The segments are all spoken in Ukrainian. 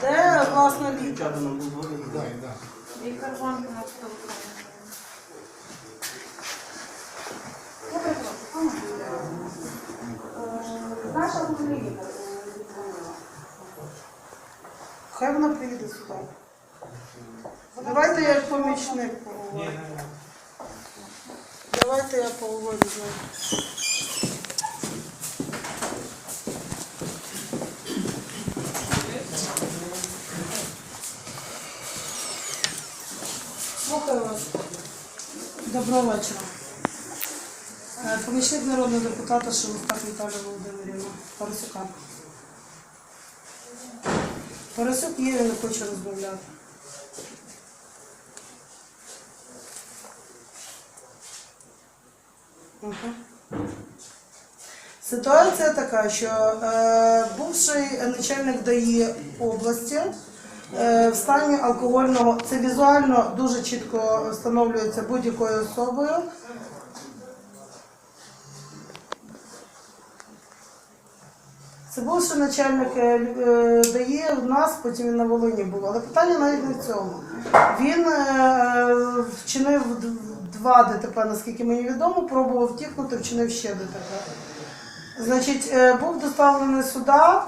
Де, власне, лікар? Лікар вам на телефоні. Наша Україна. Хай вона приїде сюди. Давайте я помічник поговорю. Давайте я поговорю Слухаю вас. Доброго вечора. Е, Помічник народного депутата Шелустак Віталія Володимирівна Парасюка. Парасюк є, він не хоче розмовляти. Мгм. Ситуація така, що е, бувший начальник ДАІ області в стані алкогольного, це візуально дуже чітко встановлюється будь-якою особою. Це бувший начальник е, е, в нас, потім він на Волині був. Але питання навіть не в цьому. Він е, вчинив два ДТП, наскільки мені відомо, пробував втікнути, вчинив ще ДТП. Значить, е, був доставлений сюди е,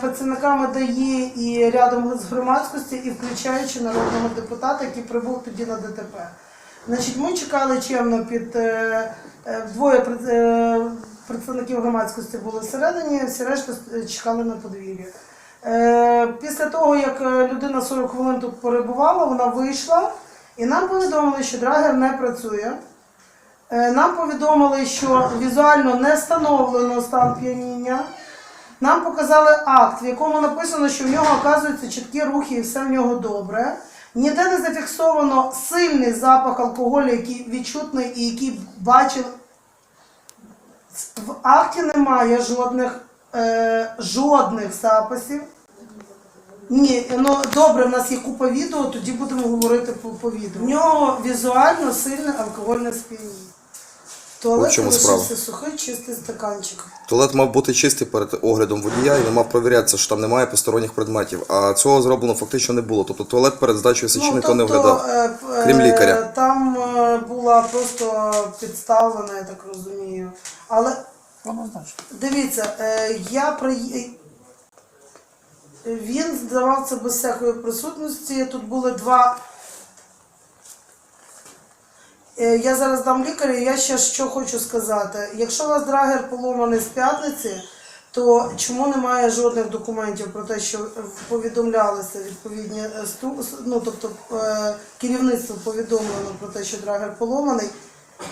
працівниками ДАІ і рядом з громадськості, і включаючи народного депутата, який прибув тоді на ДТП. Значить, ми чекали чемно під е, е, двоє е, представників громадськості були всередині, всі решта е, чекали на подвір'ї. Е, Після того, як е, людина 40 хвилин тут перебувала, вона вийшла, і нам повідомили, що драгер не працює. Е, Нам повідомили, що візуально не встановлено стан п'яніння. Нам показали акт, в якому написано, що в нього оказуються чіткі рухи і все в нього добре. Ніде не зафіксовано сильний запах алкоголю, який відчутний і який бачив. В акті немає жодних, е, жодних записів. Ні, ну добре, в нас є купа відео, тоді будемо говорити по, по відео. В нього візуально сильне алкогольне сп'яніння. Туалет чому справа? лишився сухий, чистий стаканчик. Туалет мав бути чистий перед оглядом водія і не мав провірятися, що там немає посторонніх предметів. А цього зроблено фактично не було. Тобто туалет перед здачею сечі ніхто не оглядав. е, п- крім е, лікаря. Там е, була просто підставлена, я так розумію. Але дивіться, е, я при... він здавав це без всякої присутності. Тут були два. Е, Я зараз дам лікарю, я ще що хочу сказати. Якщо у вас драгер поломаний з п'ятниці, то чому немає жодних документів про те, що повідомлялися відповідні е, ну, тобто е, керівництво повідомлено про те, що драгер поломаний.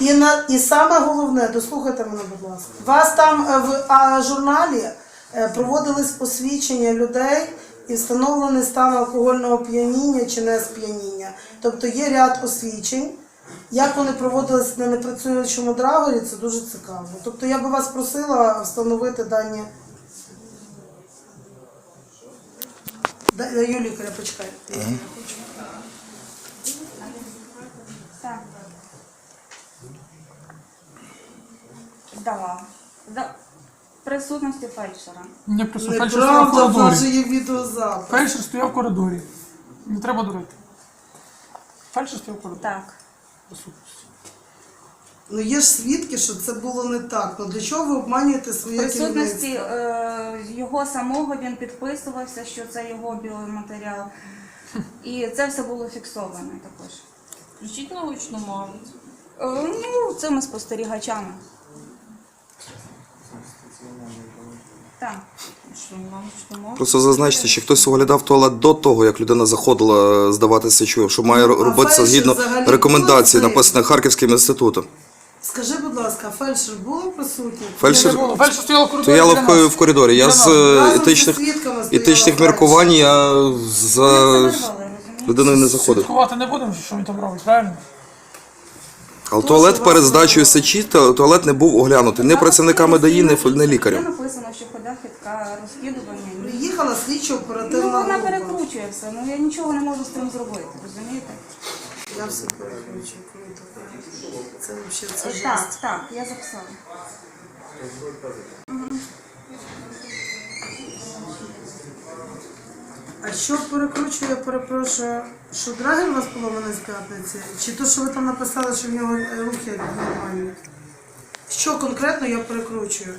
І на і саме головне, дослухайте мене, будь ласка. Вас там в а, журналі проводились посвідчення людей і встановлений стан алкогольного п'яніння чи не сп'яніння. Тобто є ряд освідчень. Як вони проводились на непрацюючому драгері, це дуже цікаво. Тобто я би вас просила встановити дані. Да- Даю лікаря, почекай. Так. Здала. За присутності фельдшера. Не просто фельдшер стояв в Неправда, в нас же коридорі. є відеозапис. Фельдшер стояв в коридорі. Не треба дурити. Фельдшер стояв в коридорі. Так. Присутності. Ну є ж свідки, що це було не так. Ну для чого ви обманюєте В своє присутності керівництво? е, його самого він підписувався, що це його біоматеріал. І це все було фіксовано також. Включіть научну мову. Е, ну, цими спостерігачами. Так. Що? Просто зазначте, чи хтось оглядав туалет до того, як людина заходила здавати сечу, що має Ну, робитися згідно взагалі рекомендацій, був написаних Харківським інститутом. Скажи, будь ласка, фельдшер було присутній? Фельдшер Не. Фельдшер стояв в коридорі. стояла в, ко- в коридорі. Я з е, етичних, етичних міркувань я за людиною не заходив. Слідкувати не будемо, що він там робить, правильно? Але туалет перед здачею сечі, та- туалет не був оглянутий ні працівниками ДАІ, ні, ф- лікарем. написано, що хода хитка розслідування. Приїхала слідчо Ну, вона група. перекручує все. Ну я нічого не можу з цим зробити, розумієте? Я все перекручую, круто. Це взагалі це Е, жесть. Так, так, я записала. А що перекручую, я перепрошую, що драгер у вас поломаний з п'ятниці? Чи то, що ви там написали, що в нього е, рухи нормальні? Що конкретно я перекручую?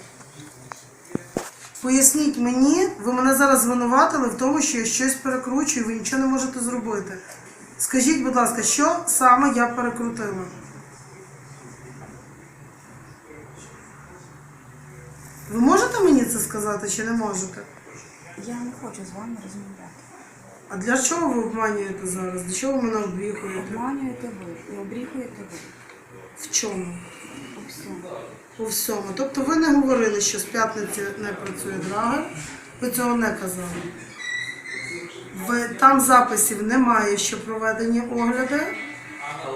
Поясніть мені, ви мене зараз звинуватили в тому, що я щось перекручую, ви нічого не можете зробити. Скажіть, будь ласка, що саме я перекрутила? Ви можете мені це сказати чи не можете? Я не хочу з вами розмовляти. А для чого ви обманюєте зараз? Для чого ви мене обріхуєте? Обманюєте ви і обріхуєте ви. В чому? У всьому. У всьому. Тобто ви не говорили, що з п'ятниці не працює драгер, ви цього не казали. Ви, там записів немає, що проведені огляди.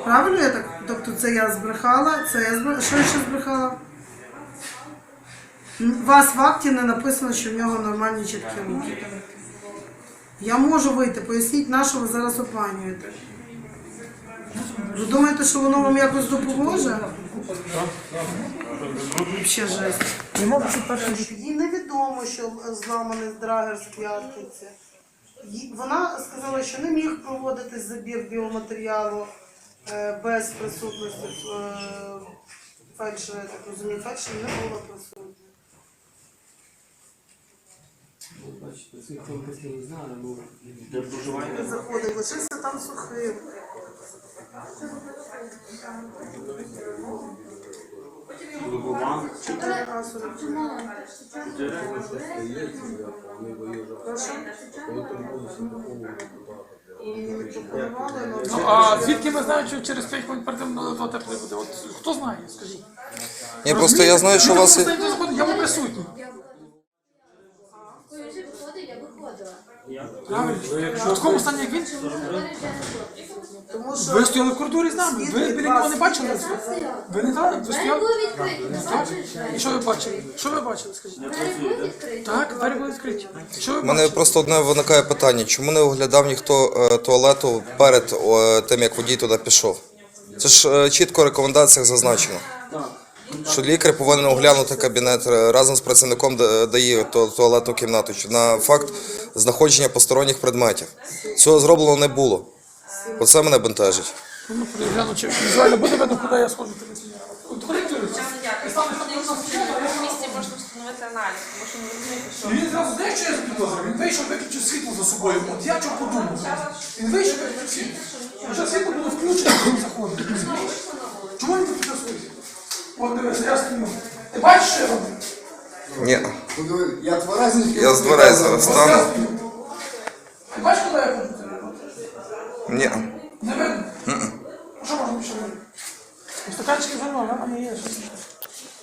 Правильно я так? Тобто це я збрехала, це я збрехала. Що я ще збрехала? У вас в акті не написано, що в нього нормальні чіткі руки. Я можу вийти, поясніть, на що ви зараз обманюєте. Ви думаєте, що воно вам якось допоможе? Ще жесть. Не можу це перше. Їй невідомо, що зламаний драгер з п'ятниці. Вона сказала, що не міг проводитись забір біоматеріалу е, без присутності е, фельдшера, я так розумію, фельдшера не було присутня. Бачите, цих конкурсів не знаю, ну Не заходив, лишився там Чотири Ну, а звідки ми знаємо, що через 5 хвилин перед тим тепло буде? От хто знає, скажіть. Ні, просто я знаю, що у вас. є- Я був присутній. Правильно? В такому стані, як він, тому що ви стояли в коридорі з нами. Ви біля нього не бачили? Ви не знали? Ви Двері стояли? були відкриті, не бачиш І що ви бачили? Що ви бачили, скажіть? Двері були відкриті. Так, двері були відкриті. Що ви У мене бачили? просто одне виникає питання: чому не оглядав ніхто е, туалету перед е, тим, як водій туди пішов? Це ж е, чітко в рекомендаціях зазначено. Що лікар повинен оглянути кабінет е, разом з працівником Д- дає ту туалетну кімнату чи на факт знаходження посторонніх предметів. Цього зроблено не було. Оце мене бентежить. Ну, гляну, чи візуально буде видно, куди я сходжу. От коли ти- В місті можна встановити аналіз, тому що не розумієте, що він зразу знаєш, що я запідозрив? Він вийшов, виключив світло за собою. От я чого подумав. Він вийшов, виключив світло. Вже світло було включено, коли він заходив. розумієш? Чому він виключив світло? От дивися, я стою. Ти бачиш, що я роблю? Ні. Я тверезенький. Я з дверей зараз От стану. стою. Ти бачиш, куди я ходжу? Ні. Не видно? Що можна ще робити? Стаканчики замов, а не є.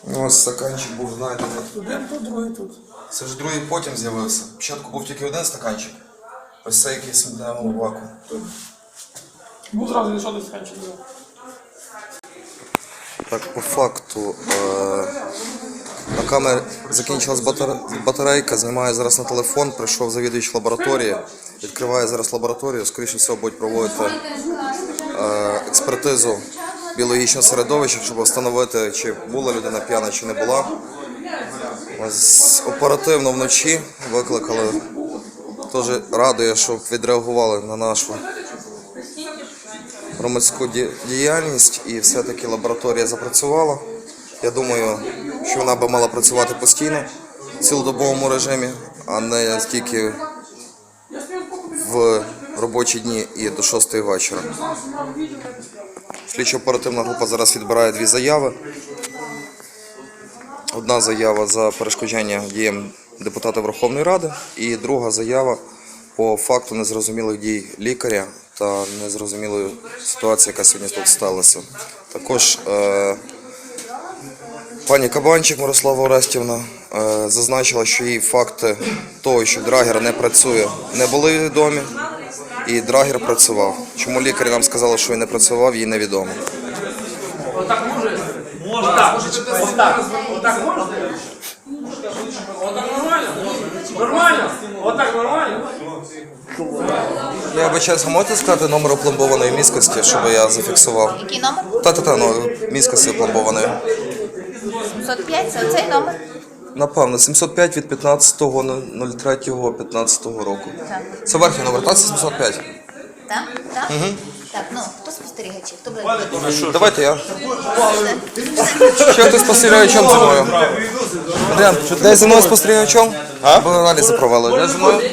Ну, ось стаканчик був, знаєте. Один тут, другий тут. Це ж другий потім з'явився. Спочатку був тільки один стаканчик. Ось це якийсь в вакуум. Був зразу лише один стаканчик. Так, по факту е, на камері закінчилась батарейка, знімає зараз на телефон, прийшов завідувач лабораторії, відкриває зараз лабораторію, скоріше всього будуть проводити е, експертизу біологічного середовища, щоб встановити, чи була людина п'яна, чи не була. Оперативно вночі викликали. Теж радує, що відреагували на нашу громадську ді- діяльність і все-таки лабораторія запрацювала. Я думаю, що вона би мала працювати постійно в цілодобовому режимі, а не тільки в робочі дні і до 6 вечора. Слідчо-оперативна група зараз відбирає дві заяви. Одна заява за перешкоджання діям депутата Верховної Ради, і друга заява по факту незрозумілих дій лікаря та незрозумілої ситуації, яка сьогодні тут сталася. Також е, пані Кабанчик Мирослава Орестівна зазначила, що їй факти того, що драгер не працює, не були відомі, і драгер працював. Чому лікарі нам сказали, що він не працював, їй невідомо. Отак може? Отак. Отак. Отак можна? Отак нормально? Нормально? Отак нормально? Я вибачаюсь, а можете сказати номер опломбованої міскості, щоб я зафіксував? Який номер? Та-та-та, ну, міскості опломбованої. 705, це оцей номер. Напевно, 705 від 15.03.15 року. Це верхній номер, так? 705. Так? Так? Так, ну, хто спостерігачі? Хто буде? Давайте я. Ще хтось спостерігачом зі мною. Адріан, де зі мною спостерігачом? А? Бо аналізи провели. Де зі мною? То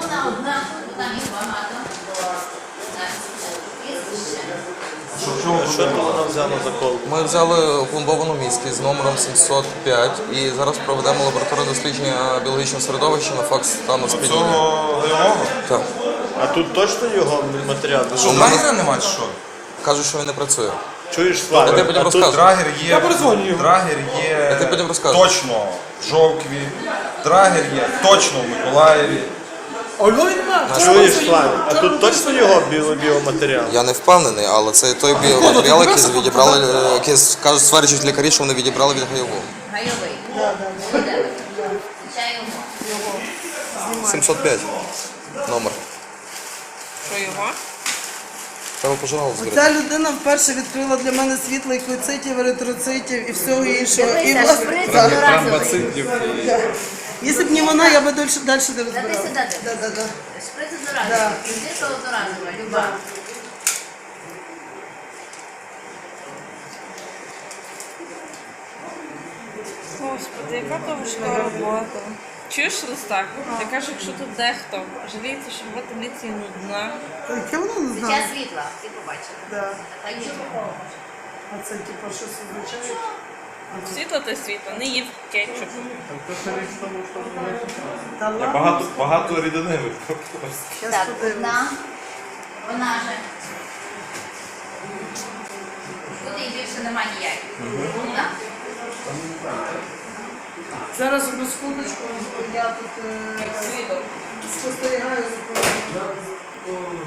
вона одна, бо їх багато. Так, прізвище. Ми взяли пломбовану мізки з номером 705 і зараз проведемо лабораторне дослідження біологічного середовища на факт стану сп'яніння. Так. А тут точно його матеріал? У мене немає що? Кажуть, що він не працює. Чуєш, Я Слава? тобі потім розкажу. Драгер є. Я передзвоню. Драгер є. Я тобі потім розкажу. Точно в Жовкві. Драгер є точно в Миколаєві. А у Львові нема. чуєш, Слава? А тут точно його біо- біоматеріал? Я не впевнений, але це той біоматеріал, який відібрали, е, який кажуть, стверджують лікарі, що вони відібрали від гайового. Гайовий. 705 номер. Що його? Треба пожалуй зберегти. Ця людина вперше відкрила для мене світ лейкоцитів, еритроцитів і всього іншого. І Дивися, власне, шприц так. одноразовий. Якщо б не вона, я би далі, далі не Та ти розбирала. да, да. да. Шприц одноразовий. Індика одноразова, люба. Господи, яка то важка робота. Чуєш, Рустак? Я кажу, якщо тут дехто жаліється, що робота міліції нудна. Яке вона не Життя знає? світла, ти побачила. Да. Така є. А це типу щось означає? Світло та світло, не їв кетчуп. Та ладно, Багато, багато рідини щас Так, подивимось. одна. Вона же. Тут їй більше немає ніяких. Зараз одну секундочку, я тут е, спостерігаю за поведінкою.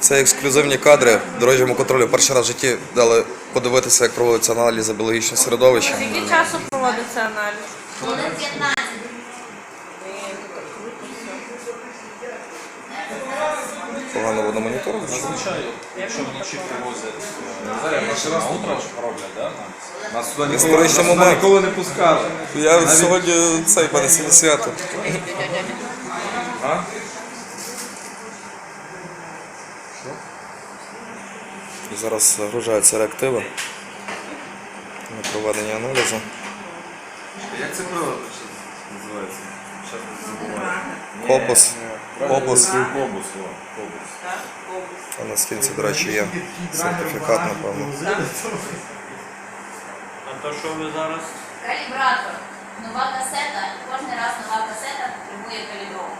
Це ексклюзивні кадри дорожньому контролі. Перший раз в житті дали подивитися, як проводиться аналізи біологічного середовища. Скільки часу проводиться аналіз? Хвилин 15. Погано воно моніторинг. Якщо вночі привозять. Зараз перший раз утро роблять, да? Нас сюди ніколи, нас сюди момент. ніколи не пускали. Я сьогодні цей пане свято. А? Зараз загружаються реактиви на проведення аналізу. Як це прилад називається? Кобус. Кобус. Кобус, кобус. А на стінці, до речі, є сертифікат, напевно. А то що ви зараз? Калібратор. Нова касета. Кожен раз нова касета потребує калібровки.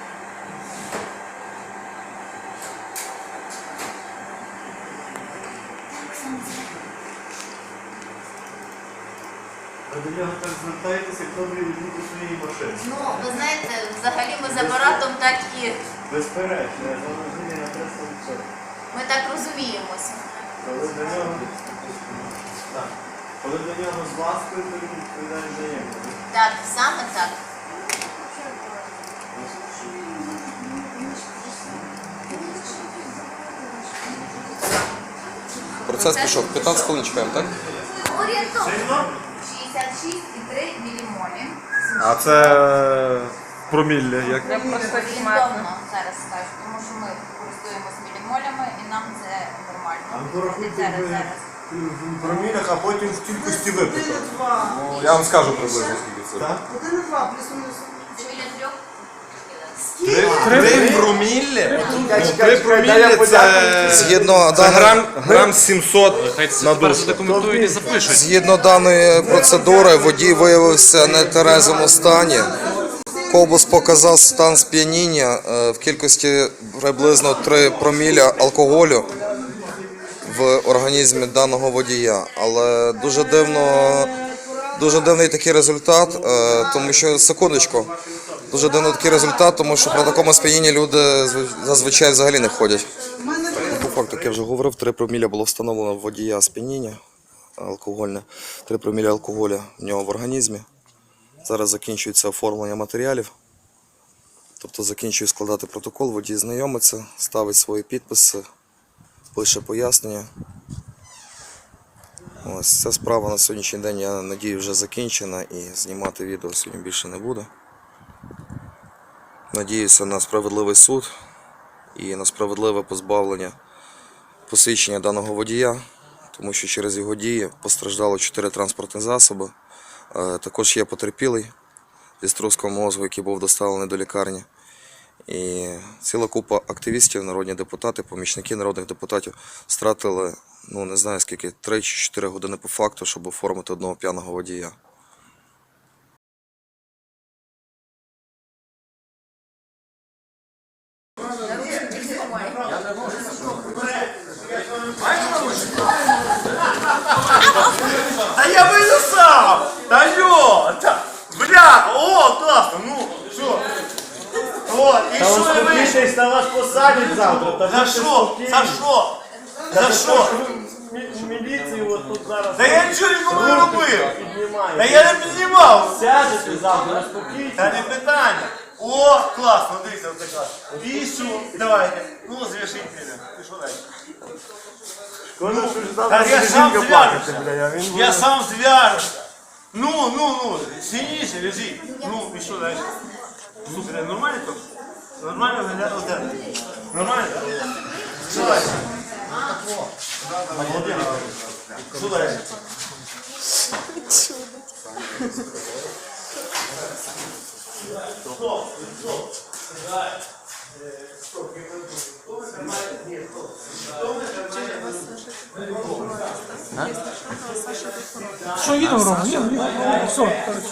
Ви до нього так звертаєтеся, як добрі до своєї машини. Ну, ви знаєте, взагалі ми з апаратом так і Безперечно, я завжди на 300%. ми так розуміємося. Коли до нього... Так. Коли до нього з ласкою, то він відповідає взаємно. Так, саме так. Процес пішов. 15 хвилин чекаємо, так? Орієнтовно 66,3 мілімолі. А це промілля, як? Я просто Орієнтовно зараз скажу, тому що ми користуємося мілімолями і нам це нормально. Це зараз, зараз. В промілях, а потім в кількості випиток. Ну, я вам скажу приблизно скільки це. Так? Один і два, плюс-мінус. Це. Три проміллі? Ну, три чекай, проміллі це... Згідно Це грам, грам 700 на душу. згідно даної процедури, водій виявився не в терезому стані. Кобус показав стан сп'яніння е, в кількості приблизно 3 проміля алкоголю в організмі даного водія. Але дуже дивно, дуже дивний такий результат, е, тому що секундочку. Дуже дивний такий результат, тому що при такому сп'янінні люди зв- зазвичай взагалі не ходять. По факту, як я вже говорив, 3 проміля було встановлено в водія сп'яніння алкогольне, 3 проміля алкоголя в нього в організмі. Зараз закінчується оформлення матеріалів. Тобто закінчує складати протокол, водій знайомиться, ставить свої підписи, пише пояснення. Ось ця справа на сьогоднішній день, я надію, вже закінчена і знімати відео сьогодні більше не буду. Надіюся на справедливий суд і на справедливе позбавлення посвідчення даного водія, тому що через його дії постраждало 4 транспортні засоби. Е, Також є потерпілий зі струском мозку, який був доставлений до лікарні. І ціла купа активістів, народні депутати, помічники народних депутатів стратили, ну не знаю скільки, 3 чи 4 години по факту, щоб оформити одного п'яного водія. Та я вийду сам! Та йо! Та, бля, о, класно, ну, що? О, і що я вийшов? та вас посадять завтра. За що? За що? За що? Міліцію от тут зараз Та я нічого нікому не робив! Та я не піднімав! Сядете завтра. Та не питання. О, класно, дивіться, така. І що? Давайте. Ну, зв'яжіть мене. Пішов далі. Та я сам зв'яжуся. Я сам зв'яжуся. Ну, ну, ну, сильніше, лежи. Ну, і що далі? Слухайте, нормально то? Нормально виглядає оте? Нормально? Що далі? Володимир, Що далі? Що їдемо, Рома? Їдемо, їдемо. Все, коротше.